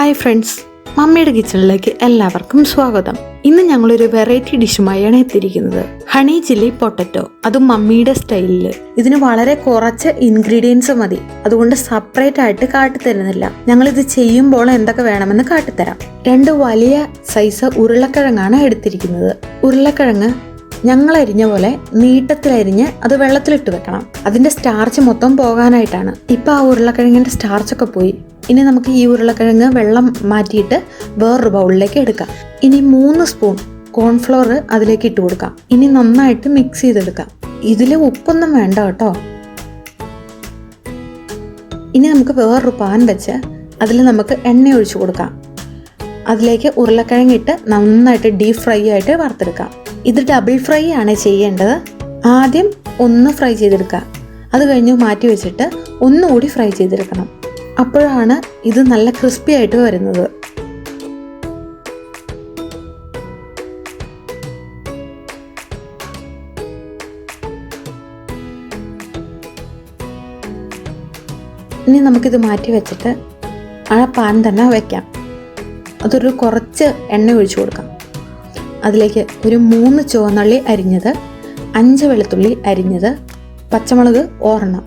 Hi friends മമ്മിയുടെ കിച്ചണിലേക്ക് എല്ലാവർക്കും സ്വാഗതം. ഇന്ന് ഞങ്ങളൊരു വെറൈറ്റി ഡിഷുമായാണ് എത്തിയിരിക്കുന്നത്. ഹണി ചില്ലി പൊട്ടറ്റോ അതും മമ്മിയുടെ സ്റ്റൈലിൽ ഇതിന് വളരെ കുറച്ച് ഇൻഗ്രീഡിയൻസ് മതി. അതുകൊണ്ട് സെപ്പറേറ്റ് ആയിട്ട് കാട്ടിത്തരുന്നില്ല. ഞങ്ങൾ ഇത് ചെയ്യുമ്പോൾ എന്തൊക്കെ വേണമെന്ന് കാട്ടിത്തരാം. രണ്ട് വലിയ സൈസ് ഉരുളക്കിഴങ്ങാണ് എടുത്തിരിക്കുന്നത്. ഉരുളക്കിഴങ്ങ് ഞങ്ങൾ അരിഞ്ഞ പോലെ നീട്ടത്തിലരിഞ്ഞ് അത് വെള്ളത്തിലിട്ട് വെക്കണം. അതിന്റെ സ്റ്റാർച്ച് മൊത്തം പോകാനായിട്ടാണ്. ഇപ്പൊ ആ ഉരുളക്കിഴങ്ങിന്റെ സ്റ്റാർച്ചൊക്കെ പോയി. ഇനി നമുക്ക് ഈ ഉരുളക്കിഴങ്ങ് വെള്ളം മാറ്റിയിട്ട് വേറൊരു ബൗളിലേക്ക് എടുക്കാം. ഇനി മൂന്ന് സ്പൂൺ കോൺഫ്ലോർ അതിലേക്ക് ഇട്ട് കൊടുക്കാം. ഇനി നന്നായിട്ട് മിക്സ് ചെയ്തെടുക്കാം. ഇതിൽ ഉപ്പൊന്നും വേണ്ട കേട്ടോ. ഇനി നമുക്ക് വേറൊരു പാൻ വെച്ച് അതിൽ നമുക്ക് എണ്ണ ഒഴിച്ചു കൊടുക്കാം. അതിലേക്ക് ഉരുളക്കിഴങ്ങിട്ട് നന്നായിട്ട് ഡീപ് ഫ്രൈ ആയിട്ട് വറുത്തെടുക്കാം. ഇത് ഡബിൾ ഫ്രൈ ആണ് ചെയ്യേണ്ടത്. ആദ്യം ഒന്ന് ഫ്രൈ ചെയ്തെടുക്കുക. അത് കഴിഞ്ഞ് മാറ്റി വെച്ചിട്ട് ഒന്നുകൂടി ഫ്രൈ ചെയ്തെടുക്കണം. അപ്പോഴാണ് ഇത് നല്ല ക്രിസ്പി ആയിട്ട് വരുന്നത്. ഇനി നമുക്കിത് മാറ്റി വെച്ചിട്ട് ആ പാൻ തന്നെ വെക്കാം. അതൊരു കുറച്ച് എണ്ണ ഒഴിച്ചു കൊടുക്കാം. അതിലേക്ക് ഒരു മൂന്ന് ചുവന്നുള്ളി അരിഞ്ഞത് അഞ്ച് വെളുത്തുള്ളി അരിഞ്ഞത് പച്ചമുളക് ഓറണം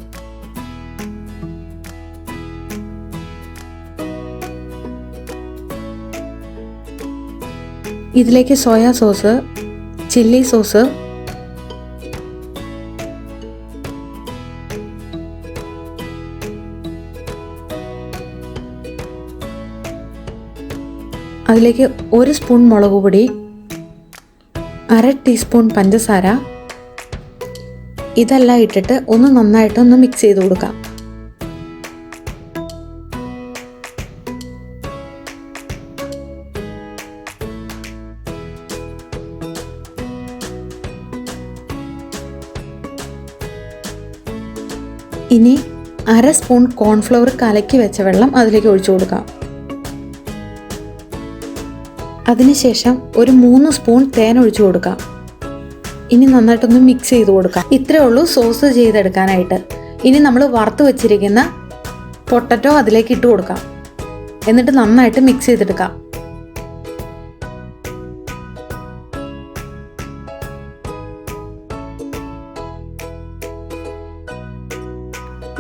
ഇതിലേക്ക് സോയാ സോസ് ചില്ലി സോസ് അതിലേക്ക് ഒരു സ്പൂൺ മുളക് പൊടി അര ടീസ്പൂൺ പഞ്ചസാര. ഇതെല്ലാം ഇട്ടിട്ട് ഒന്ന് നന്നായിട്ട് ഒന്ന് മിക്സ് ചെയ്ത് കൊടുക്കാം. ഇനി അര സ്പൂൺ കോൺഫ്ലവർ കലക്കി വെച്ച വെള്ളം അതിലേക്ക് ഒഴിച്ചു കൊടുക്കാം. അതിനുശേഷം ഒരു മൂന്ന് സ്പൂൺ തേൻ ഒഴിച്ചു കൊടുക്കാം. ഇനി നന്നായിട്ടൊന്ന് മിക്സ് ചെയ്ത് കൊടുക്കാം. ഇത്രയേ ഉള്ളൂ സോസ് ചെയ്തെടുക്കാനായിട്ട്. ഇനി നമ്മൾ വറുത്ത് വെച്ചിരിക്കുന്ന പൊട്ടറ്റോ അതിലേക്ക് ഇട്ട് കൊടുക്കാം. എന്നിട്ട് നന്നായിട്ട് മിക്സ് ചെയ്തെടുക്കാം.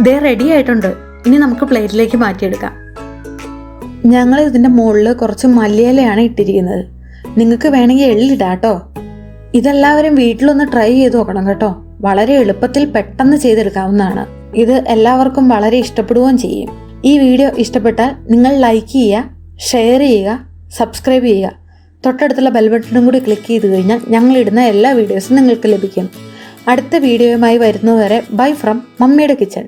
ദേ റെഡി ആയിട്ടുണ്ട്. ഇനി നമുക്ക് പ്ലേറ്റിലേക്ക് മാറ്റിയെടുക്കാം. ഞങ്ങൾ ഇതിന്റെ മുകളിൽ കുറച്ച് മല്ലിയിലയാണ് ഇട്ടിരിക്കുന്നത്. നിങ്ങൾക്ക് വേണമെങ്കിൽ എള്ളിടാം കേട്ടോ ഇതെല്ലാവരും വീട്ടിലൊന്ന് ട്രൈ ചെയ്ത് നോക്കണം കേട്ടോ. വളരെ എളുപ്പത്തിൽ പെട്ടെന്ന് ചെയ്തെടുക്കാവുന്നതാണ്. ഇത് എല്ലാവർക്കും വളരെ ഇഷ്ടപ്പെടുകയും ചെയ്യും. ഈ വീഡിയോ ഇഷ്ടപ്പെട്ടാൽ നിങ്ങൾ ലൈക്ക് ചെയ്യുക ഷെയർ ചെയ്യുക സബ്സ്ക്രൈബ് ചെയ്യുക. തൊട്ടടുത്തുള്ള ബെൽ ബട്ടണും കൂടി ക്ലിക്ക് ചെയ്ത് കഴിഞ്ഞാൽ ഞങ്ങളിടുന്ന എല്ലാ വീഡിയോസും നിങ്ങൾക്ക് ലഭിക്കും. അടുത്ത വീഡിയോയുമായി വരുന്നതുവരെ ബൈ ഫ്രം മമ്മിയുടെ കിച്ചൺ